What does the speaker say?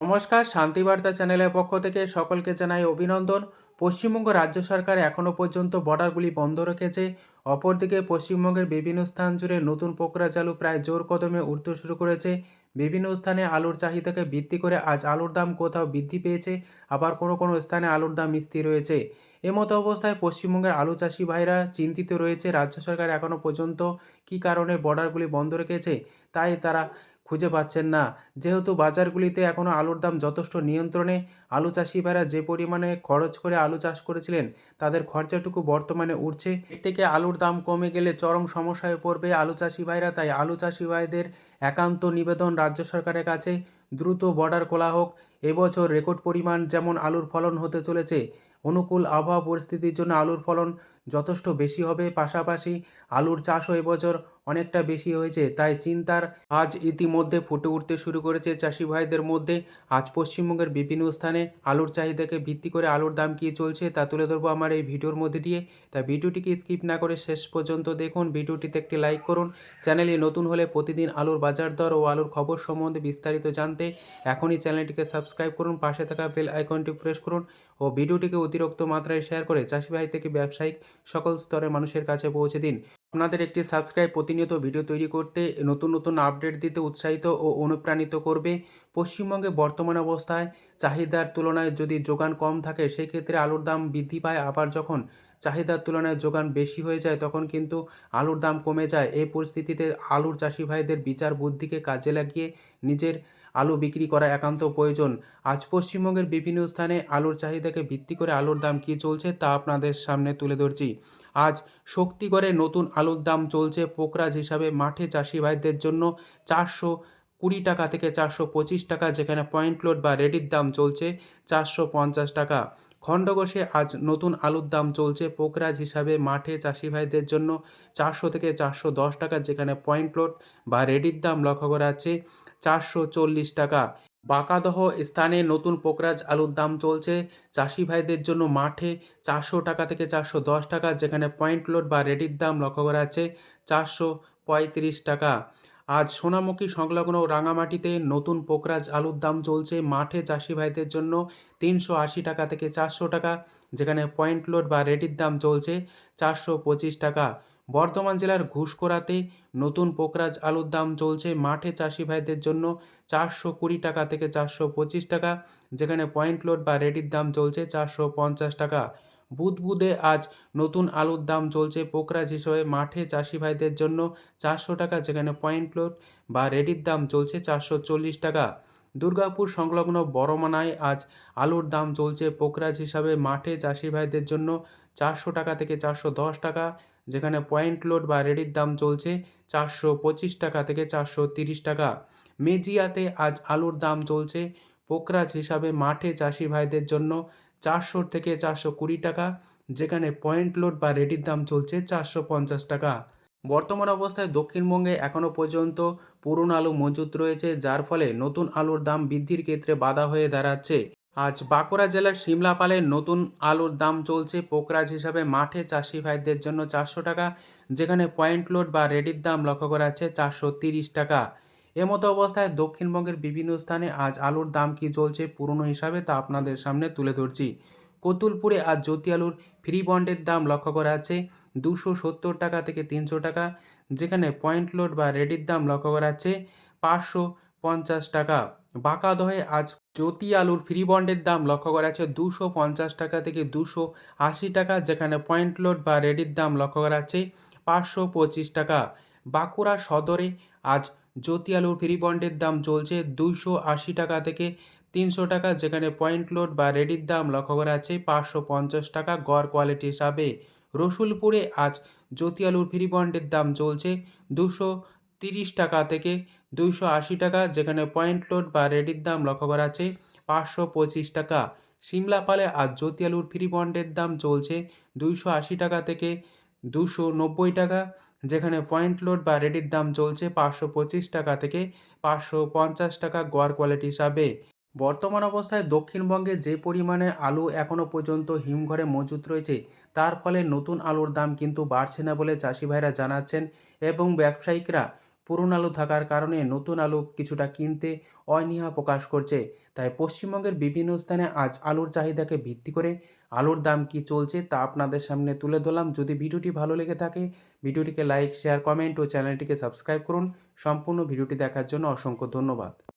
নমস্কার, শান্তিবার্তা চ্যানেলের পক্ষ থেকে সকলকে জানাই অভিনন্দন। পশ্চিমবঙ্গ রাজ্য সরকার এখনও পর্যন্ত বর্ডারগুলি বন্ধ রেখেছে। অপরদিকে পশ্চিমবঙ্গের বিভিন্ন স্থান জুড়ে নতুন পোকরা চালু প্রায় জোর কদমে উঠতে শুরু করেছে। বিভিন্ন স্থানে আলুর চাহিদাকে ভিত্তি করে আজ আলুর দাম কোথাও বৃদ্ধি পেয়েছে, আবার কোনো কোনো স্থানে আলুর দাম স্থির রয়েছে। এমতো অবস্থায় পশ্চিমবঙ্গের আলু চাষি ভাইরা চিন্তিত রয়েছে। রাজ্য সরকার এখনও পর্যন্ত কী কারণে বর্ডারগুলি বন্ধ রেখেছে, তাই তারা খুঁজে পাচ্ছেন না। যেহেতু বাজারগুলিতে এখনও আলুর দাম যথেষ্ট নিয়ন্ত্রণে, আলু চাষি ভাইরা যে পরিমাণে খরচ করে আলু চাষ করেছিলেন, তাদের খরচাটুকু বর্তমানে উঠছে এর থেকে আলুর দাম কমে গেলে চরম সমস্যায় পড়বে আলু চাষি ভাইরা তাই আলু চাষি ভাইদের একান্ত নিবেদন রাজ্য সরকারের কাছে। দ্রুত বর্ডার খোলা হোক, এবছর রেকর্ড পরিমাণ যেমন আলুর ফলন হতে চলেছে, অনুকূল আবহাওয়া পরিস্থিতির জন্য আলুর ফলন যথেষ্ট বেশি হবে। পাশাপাশি আলুর চাষও এবছর অনেকটা বেশি হয়েছে, তাই চিন্তার আজ ইতিমধ্যে ফুটে উঠতে শুরু করেছে। চাষি ভাইদের মধ্যে আজ পশ্চিমবঙ্গের বিভিন্ন স্থানে আলুর চাহিদাকে ভিত্তি করে আলুর দাম কী চলছে তা তুলে ধরবো আমার এই ভিডিওর মধ্যে দিয়ে। তাই ভিডিওটিকে স্কিপ না করে শেষ পর্যন্ত দেখুন। ভিডিওটিতে একটি লাইক করুন। চ্যানেলে নতুন হলে প্রতিদিন আলুর বাজার দর ও আলুর খবর সম্বন্ধে বিস্তারিত জানতে এখনই চ্যানেলটিকে সাবস্ক্রাইব করুন। পাশে থাকা বেল আইকনটি প্রেস করুন ও ভিডিওটিকে অতিরিক্ত মাত্রায় শেয়ার করে চাষি ভাই থেকে ব্যবসায়িক সকল স্তরের মানুষের কাছে পৌঁছে দিন। আপনাদের একটি সাবস্ক্রাইব প্রতিনিয়ত ভিডিও তৈরি করতে নতুন নতুন আপডেট দিতে উৎসাহিত ও অনুপ্রাণিত করবে। পশ্চিমবঙ্গে বর্তমান অবস্থায় চাহিদার তুলনায় যদি যোগান কম থাকে, সেক্ষেত্রে আলুর দাম বৃদ্ধি পায়। আবার যখন চাহিদার তুলনায় যোগান বেশি হয়ে যায়, তখন কিন্তু আলুর দাম কমে যায়। এই পরিস্থিতিতে আলুর চাষি ভাইদের বিচার বুদ্ধিকে কাজে লাগিয়ে নিজের আলু বিক্রি করা একান্ত প্রয়োজন। আজ পশ্চিমবঙ্গের বিভিন্ন স্থানে আলুর চাহিদাকে ভিত্তি করে আলুর দাম কী চলছে তা আপনাদের সামনে তুলে ধরছি। আজ শক্তিগড়ে নতুন আলুর দাম চলছে পোকরাজ হিসাবে। মাঠে চাষি ভাইদের জন্য চারশো কুড়ি টাকা থেকে চারশো পঁচিশ টাকা, যেখানে পয়েন্ট লোড বা রেডির দাম চলছে চারশো পঞ্চাশ টাকা। খণ্ডঘোষে আজ নতুন আলুর দাম চলছে পোকরাজ হিসাবে। মাঠে চাষি ভাইদের জন্য চারশো থেকে চারশো দশ টাকা যেখানে পয়েন্ট লোড বা রেডির দাম লক্ষ্য করা আছে চারশো চল্লিশ টাকা। বাঁকাদহ স্থানে নতুন পোকরাজ আলুর দাম চলছে। চাষি ভাইদের জন্য মাঠে চারশো টাকা থেকে চারশো দশ টাকা যেখানে পয়েন্ট লোড বা রেডির দাম লক্ষ্য করা আছে চারশো পঁয়ত্রিশ টাকা। আজ সোনামুখী সংলগ্ন রাঙামাটিতে নতুন পোকরাজ আলুর দাম চলছে মাঠে চাষি ভাইদের জন্য তিনশো আশি টাকা থেকে চারশো টাকা, যেখানে পয়েন্ট লোড বা রেডির দাম চলছে চারশো পঁচিশ টাকা। বর্ধমান জেলার ঘুষকোড়াতে নতুন পোকরাজ আলুর দাম চলছে মাঠে চাষি ভাইদের জন্য চারশো কুড়ি টাকা থেকে চারশো পঁচিশ টাকা, যেখানে পয়েন্ট লোড বা রেডির দাম চলছে চারশো পঞ্চাশ টাকা। বুধবুদে আজ নতুন আলুর দাম চলছে পোকরাজ হিসেবে। মাঠে চাষি ভাইদের জন্য চারশো টাকা, যেখানে পয়েন্ট লোড বা রেডির দাম চলছে চারশো চল্লিশ টাকা। দুর্গাপুর সংলগ্ন বড়মানায় আজ আলুর দাম চলছে পোকরাজ হিসাবে। মাঠে চাষি ভাইদের জন্য চারশো টাকা থেকে চারশো দশ টাকা, যেখানে পয়েন্ট লোড বা রেডির দাম চলছে চারশো পঁচিশ টাকা থেকে চারশো তিরিশ টাকা। মেজিয়াতে আজ আলুর দাম চলছে পোকরাজ হিসাবে। মাঠে চাষি ভাইদের জন্য চারশো থেকে চারশো কুড়ি টাকা, যেখানে পয়েন্ট লোড বা রেডির দাম চলছে চারশো পঞ্চাশ টাকা। বর্তমান অবস্থায় দক্ষিণবঙ্গে এখনও পর্যন্ত পুরনো আলু মজুত রয়েছে, যার ফলে নতুন আলুর দাম বৃদ্ধির ক্ষেত্রে বাধা হয়ে দাঁড়াচ্ছে। আজ বাঁকুড়া জেলার সিমলাপালে নতুন আলুর দাম চলছে পোকরাজ হিসাবে মাঠে চাষি ভাইদের জন্য চারশো টাকা, যেখানে পয়েন্ট লোড বা রেডির দাম লক্ষ্য করা যাচ্ছে চারশো তিরিশ টাকা। এমতো অবস্থায় দক্ষিণবঙ্গের বিভিন্ন স্থানে আজ আলুর দাম কি চলছে পুরনো হিসাবে তা আপনাদের সামনে তুলে ধরছি। কতুলপুরে আজ জ্যোতি আলুর ফ্রি বন্ডের দাম লক্ষ্য করা আছে দুশো সত্তর টাকা থেকে তিনশো টাকা, যেখানে পয়েন্ট লোড বা রেডির দাম লক্ষ্য করা আছে পাঁচশো পঞ্চাশ টাকা। বাঁকাদহে আজ জ্যোতি আলুর ফ্রি বন্ডের দাম লক্ষ্য করা আছে দুশো পঞ্চাশ টাকা থেকে দুশো আশি টাকা, যেখানে পয়েন্ট লোড বা রেডির দাম লক্ষ্য করা আছে পাঁচশো পঁচিশ টাকা। বাঁকুড়া সদরে আজ জ্যোতি আলুর ফ্রি বন্ডের দাম চলছে দুইশো আশি টাকা থেকে তিনশো টাকা, যেখানে পয়েন্ট লোড বা রেডির দাম লক্ষ্য করা আছে পাঁচশো পঞ্চাশ টাকা গড় কোয়ালিটি হিসাবে। রসুলপুরে আজ জ্যোতি আলুর ফ্রি বন্ডের দাম চলছে দুশো তিরিশ টাকা থেকে দুইশো আশি টাকা, যেখানে পয়েন্ট লোড বা রেডির দাম লক্ষ্য করা আছে পাঁচশো পঁচিশ টাকা। সিমলাপালে আজ জ্যোতি আলুর ফ্রি বন্ডের দাম চলছে দুইশো আশি টাকা থেকে দুশো নব্বই টাকা যেখানে পয়েন্ট লোড বা রেডির দাম চলছে পাঁচশো পঁচিশ টাকা থেকে পাঁচশো পঞ্চাশ টাকা গড় কোয়ালিটি হিসাবে। বর্তমান অবস্থায় দক্ষিণবঙ্গে যে পরিমাণে আলু এখনও পর্যন্ত হিমঘরে মজুত রয়েছে, তার ফলে নতুন আলুর দাম কিন্তু বাড়ছে না বলে চাষি ভাইরা জানাচ্ছেন এবং ব্যবসায়িকরা পুরনো আলু থাকার কারণে নতুন আলু কিছুটা কিনতে অনীহা প্রকাশ করছে। তাই পশ্চিমবঙ্গের বিভিন্ন স্থানে আজ আলুর চাহিদাকে ভিত্তি করে আলুর দাম কি চলছে তা আপনাদের সামনে তুলে ধরলাম। যদি ভিডিওটি ভালো লেগে থাকে, ভিডিওটিকে লাইক, শেয়ার, কমেন্ট ও চ্যানেলটিকে সাবস্ক্রাইব করুন। সম্পূর্ণ ভিডিওটি দেখার জন্য অসংখ্য ধন্যবাদ।